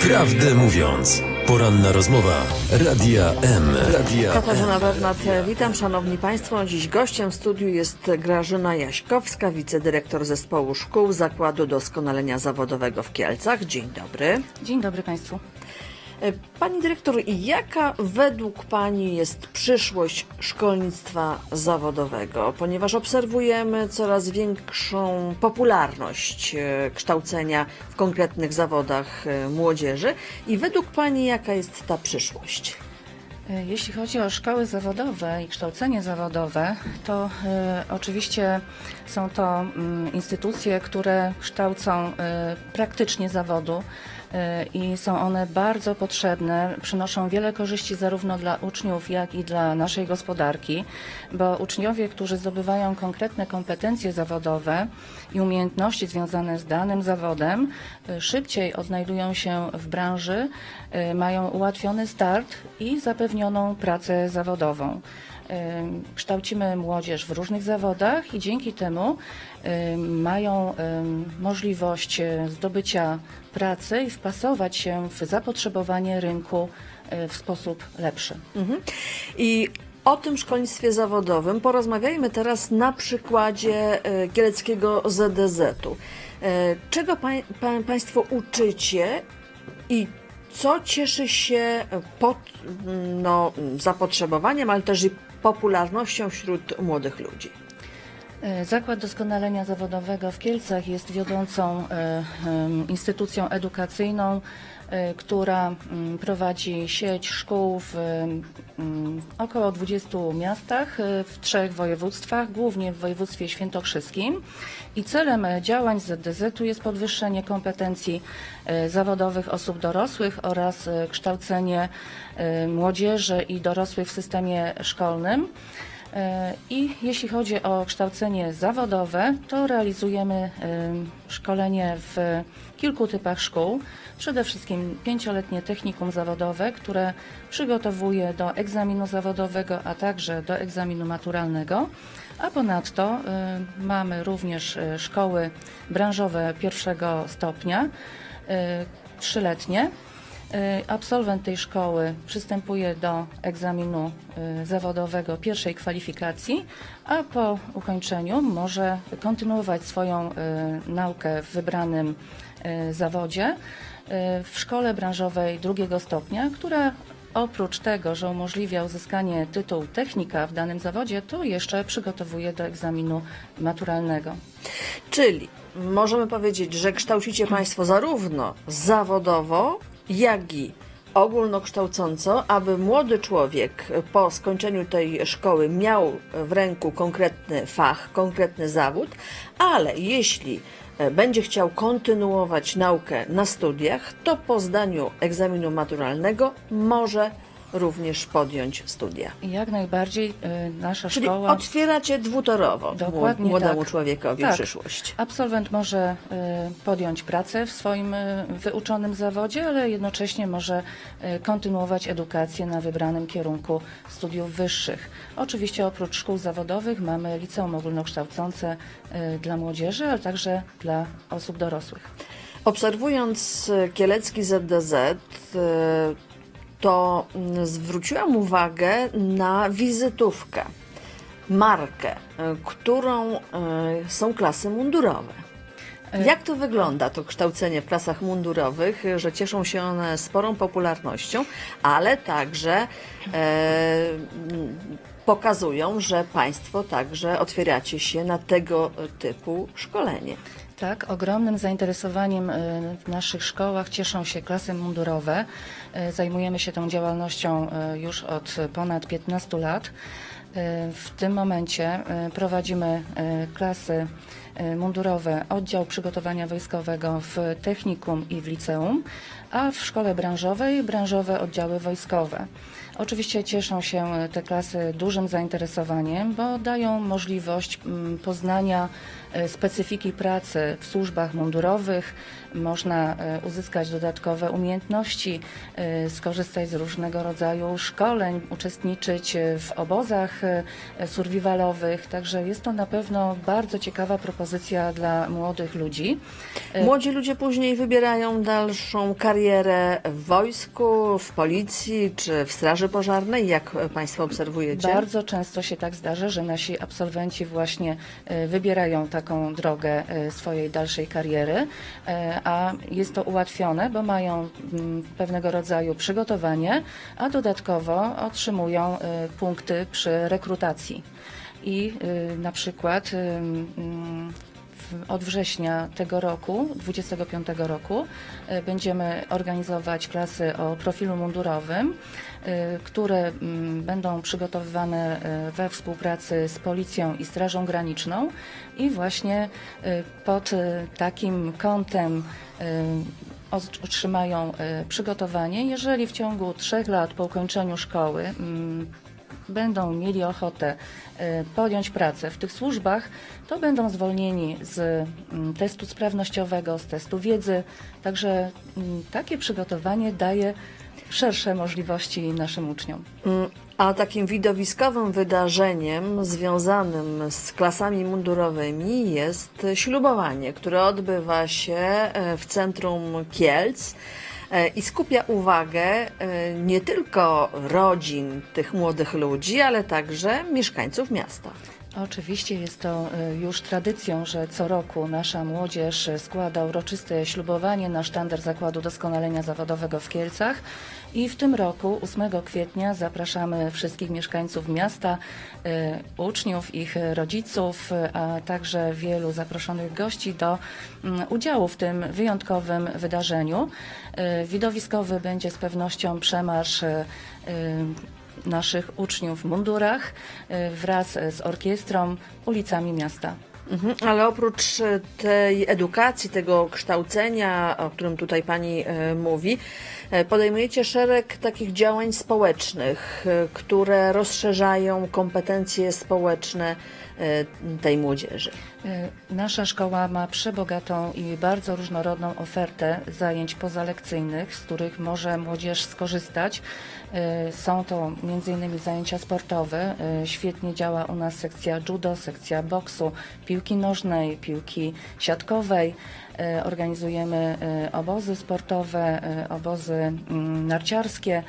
Prawdę mówiąc, poranna rozmowa Radia M. Radia Katarzyna Bernat, witam Szanowni Państwo. Dziś gościem w studiu jest Grażyna Jaśkowska, wicedyrektor zespołu szkół Zakładu Doskonalenia Zawodowego w Kielcach. Dzień dobry. Dzień dobry Państwu. E, Pani dyrektor, jaka według Pani jest przyszłość szkolnictwa zawodowego? Ponieważ obserwujemy coraz większą popularność e, kształcenia w konkretnych zawodach e, młodzieży i według Pani jaka jest ta przyszłość? Jeśli chodzi o szkoły zawodowe i kształcenie zawodowe, to e, oczywiście są to mm, instytucje, które kształcą e, praktycznie zawodu e, i są one bardzo potrzebne, przynoszą wiele korzyści zarówno dla uczniów, jak i dla naszej gospodarki, bo uczniowie, którzy zdobywają konkretne kompetencje zawodowe i umiejętności związane z danym zawodem, e, szybciej odnajdują się w branży, mają ułatwiony start i zapewnioną pracę zawodową. Kształcimy młodzież w różnych zawodach i dzięki temu mają możliwość e, zdobycia pracy i wpasować się w zapotrzebowanie rynku e, w sposób lepszy. Mhm. I o tym szkolnictwie zawodowym porozmawiajmy teraz na przykładzie kieleckiego ZDZ-u. E, Czego pań, pań, Państwo uczycie i co cieszy się pod, no, zapotrzebowaniem, ale też i popularnością wśród młodych ludzi? E, Zakład Doskonalenia Zawodowego w Kielcach jest wiodącą e, instytucją edukacyjną, e, która mm, prowadzi sieć szkół w mm, około 20 miastach w trzech województwach, głównie w województwie świętokrzyskim. I celem działań ZDZ-u jest podwyższenie kompetencji zawodowych osób dorosłych oraz kształcenie młodzieży i dorosłych w systemie szkolnym. E, I jeśli chodzi o kształcenie zawodowe, to realizujemy e, szkolenie w kilku typach szkół. Przede wszystkim pięcioletnie technikum zawodowe, które przygotowuje do egzaminu zawodowego, a także do egzaminu maturalnego. A ponadto e, mamy również szkoły branżowe pierwszego stopnia, trzyletnie. E, Absolwent tej szkoły przystępuje do egzaminu e, zawodowego pierwszej kwalifikacji, a po ukończeniu może kontynuować swoją e, naukę w wybranym zawodzie w szkole branżowej drugiego stopnia, która oprócz tego, że umożliwia uzyskanie tytułu technika w danym zawodzie, to jeszcze przygotowuje do egzaminu maturalnego. Czyli możemy powiedzieć, że kształcicie Państwo zarówno zawodowo, jak i ogólnokształcąco, aby młody człowiek po skończeniu tej szkoły miał w ręku konkretny fach, konkretny zawód, ale jeśli e, będzie chciał kontynuować naukę na studiach, to po zdaniu egzaminu maturalnego może również podjąć studia. Jak najbardziej e, nasza Czyli szkoła... otwieracie dwutorowo Dokładnie młodemu tak. człowiekowi Tak. przyszłość. Absolwent może y, podjąć pracę w swoim y, wyuczonym zawodzie, ale jednocześnie może y, kontynuować edukację na wybranym kierunku studiów wyższych. Oczywiście oprócz szkół zawodowych mamy liceum ogólnokształcące y, dla młodzieży, ale także dla osób dorosłych. Obserwując e, kielecki ZDZ, e, to mm, zwróciłam uwagę na wizytówkę, markę, e, którą e, są klasy mundurowe. Jak to wygląda, to kształcenie w klasach mundurowych, e, że cieszą się one sporą popularnością, ale także e, pokazują, że Państwo także otwieracie się na tego typu szkolenie. Tak, ogromnym zainteresowaniem y, w naszych szkołach cieszą się klasy mundurowe. Zajmujemy się tą działalnością już od ponad 15 lat. W tym momencie prowadzimy klasy mundurowe, oddział przygotowania wojskowego w technikum i w liceum, a w szkole branżowej branżowe oddziały wojskowe. Oczywiście cieszą się e, te klasy dużym zainteresowaniem, bo dają możliwość poznania e, specyfiki pracy w służbach mundurowych. Można e, uzyskać dodatkowe umiejętności, e, skorzystać z różnego rodzaju szkoleń, uczestniczyć e, w obozach e, survivalowych. Także jest to na pewno bardzo ciekawa propozycja propozycja dla młodych ludzi. E, Młodzi ludzie później wybierają dalszą karierę w wojsku, w policji czy w straży pożarnej. Jak Państwo obserwujecie? Bardzo często się tak zdarza, że nasi absolwenci właśnie e, wybierają taką drogę e, swojej dalszej kariery, a jest to ułatwione, bo mają mm, pewnego rodzaju przygotowanie, a dodatkowo otrzymują punkty przy rekrutacji. I e, na przykład mm, w- od września tego roku, 25 roku, będziemy organizować klasy o profilu mundurowym, które mm, będą przygotowywane we współpracy z Policją i Strażą Graniczną i właśnie pod takim kątem otrzymają przygotowanie. Jeżeli w ciągu trzech lat po ukończeniu szkoły mm, będą mieli ochotę e, podjąć pracę w tych służbach, to będą zwolnieni z mm, testu sprawnościowego, z testu wiedzy. Także mm, takie przygotowanie daje szersze możliwości naszym uczniom. Mm, A takim widowiskowym wydarzeniem związanym z klasami mundurowymi jest ślubowanie, które odbywa się e, w centrum Kielc i skupia uwagę e, nie tylko rodzin tych młodych ludzi, ale także mieszkańców miasta. Oczywiście jest to y, już tradycją, że co roku nasza młodzież składa uroczyste ślubowanie na sztandar Zakładu Doskonalenia Zawodowego w Kielcach i w tym roku, 8 kwietnia, zapraszamy wszystkich mieszkańców miasta, y, uczniów, ich rodziców, a także wielu zaproszonych gości do mm, udziału w tym wyjątkowym wydarzeniu. Y, Widowiskowy będzie z pewnością przemarsz naszych uczniów w mundurach y, wraz z orkiestrą ulicami miasta. Mhm, ale oprócz e, tej edukacji, tego kształcenia, o którym tutaj Pani e, mówi, e, podejmujecie szereg takich działań społecznych, e, które rozszerzają kompetencje społeczne e, tej młodzieży. Y, Nasza szkoła ma przebogatą i bardzo różnorodną ofertę zajęć pozalekcyjnych, z których może młodzież skorzystać. Y, Są to m.in. zajęcia sportowe. Y, Świetnie działa u nas sekcja judo, sekcja boksu, piłki nożnej, piłki siatkowej. Organizujemy obozy sportowe, obozy mm, narciarskie,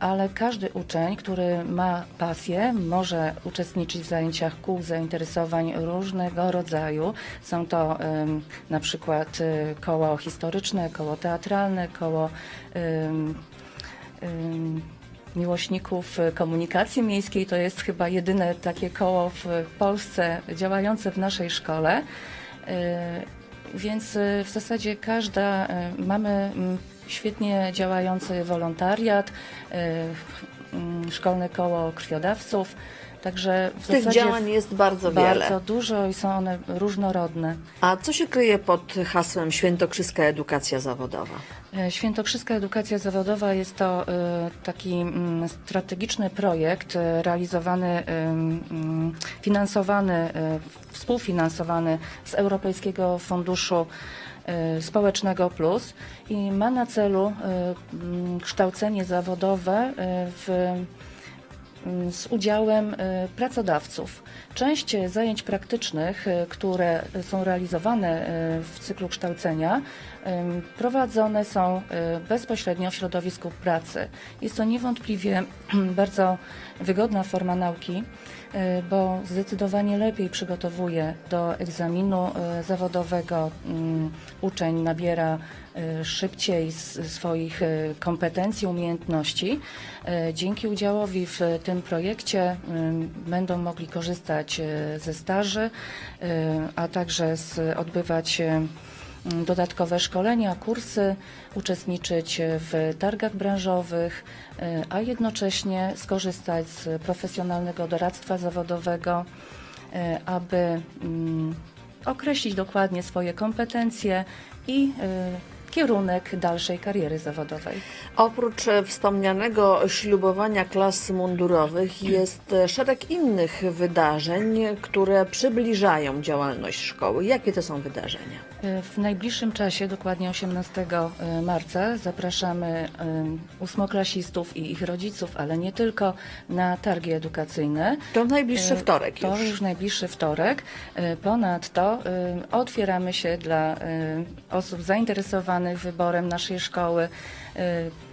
ale każdy uczeń, który ma pasję, może uczestniczyć w zajęciach kół zainteresowań różnego rodzaju. Są to na przykład y, koło historyczne, koło teatralne, koło miłośników y, komunikacji miejskiej. To jest chyba jedyne takie koło w Polsce działające w naszej szkole. Y, Więc w zasadzie każda, mamy mm, świetnie działający wolontariat, mm, szkolne koło krwiodawców, także w Tych działań jest bardzo wiele. bardzo dużo i są one różnorodne. A co się kryje pod hasłem Świętokrzyska Edukacja Zawodowa? E, Świętokrzyska Edukacja Zawodowa jest to e, taki mm, strategiczny projekt e, realizowany, mm, finansowany, współfinansowany z Europejskiego Funduszu Społecznego Plus i ma na celu mm, kształcenie zawodowe w z udziałem e, pracodawców. Część zajęć praktycznych, e, które są realizowane e, w cyklu kształcenia, prowadzone są bezpośrednio w środowisku pracy. Jest to niewątpliwie bardzo wygodna forma nauki, bo zdecydowanie lepiej przygotowuje do egzaminu e, zawodowego. Mm, Uczeń nabiera e, szybciej swoich e, kompetencji, umiejętności. E, Dzięki udziałowi w tym projekcie em, będą mogli korzystać e, ze staży, e, a także odbywać e, dodatkowe szkolenia, kursy, uczestniczyć w targach branżowych, e, a jednocześnie skorzystać z profesjonalnego doradztwa zawodowego, e, aby mm, określić dokładnie swoje kompetencje i e, kierunek dalszej kariery zawodowej. Oprócz wspomnianego ślubowania klas mundurowych jest szereg innych wydarzeń, które przybliżają działalność szkoły. Jakie to są wydarzenia? W najbliższym czasie, dokładnie 18 marca, zapraszamy em, ósmoklasistów i ich rodziców, ale nie tylko, na targi edukacyjne. To najbliższy E, wtorek To już. już najbliższy wtorek. E, Ponadto e, otwieramy się dla e, osób zainteresowanych wyborem naszej szkoły.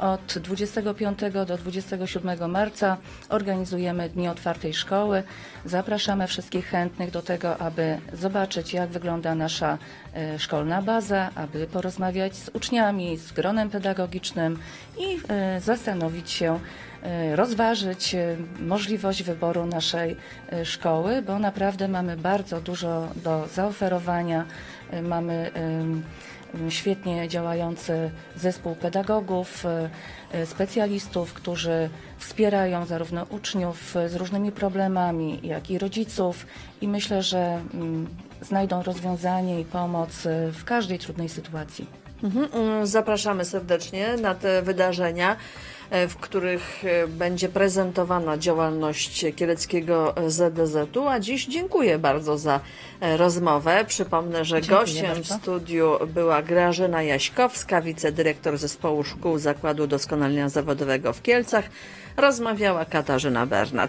Od 25 do 27 marca organizujemy Dni Otwartej Szkoły. Zapraszamy wszystkich chętnych do tego, aby zobaczyć, jak wygląda nasza e, szkolna baza, aby porozmawiać z uczniami, z gronem pedagogicznym i e, zastanowić się, e, rozważyć możliwość wyboru naszej szkoły, bo naprawdę mamy bardzo dużo do zaoferowania. Mamy świetnie działający zespół pedagogów, e, e, specjalistów, którzy wspierają zarówno uczniów z różnymi problemami, jak i rodziców i myślę, że mm, znajdą rozwiązanie i pomoc e, w każdej trudnej sytuacji. Mhm, mm, Zapraszamy serdecznie na te wydarzenia, e, w których e, będzie prezentowana działalność Kieleckiego ZDZ-u. A dziś dziękuję bardzo za e, rozmowę. Przypomnę, że Dziękuję gościem w bardzo. studiu była Grażyna Jaśkowska, wicedyrektor Zespołu Szkół Zakładu Doskonalenia Zawodowego w Kielcach. Rozmawiała Katarzyna Bernat.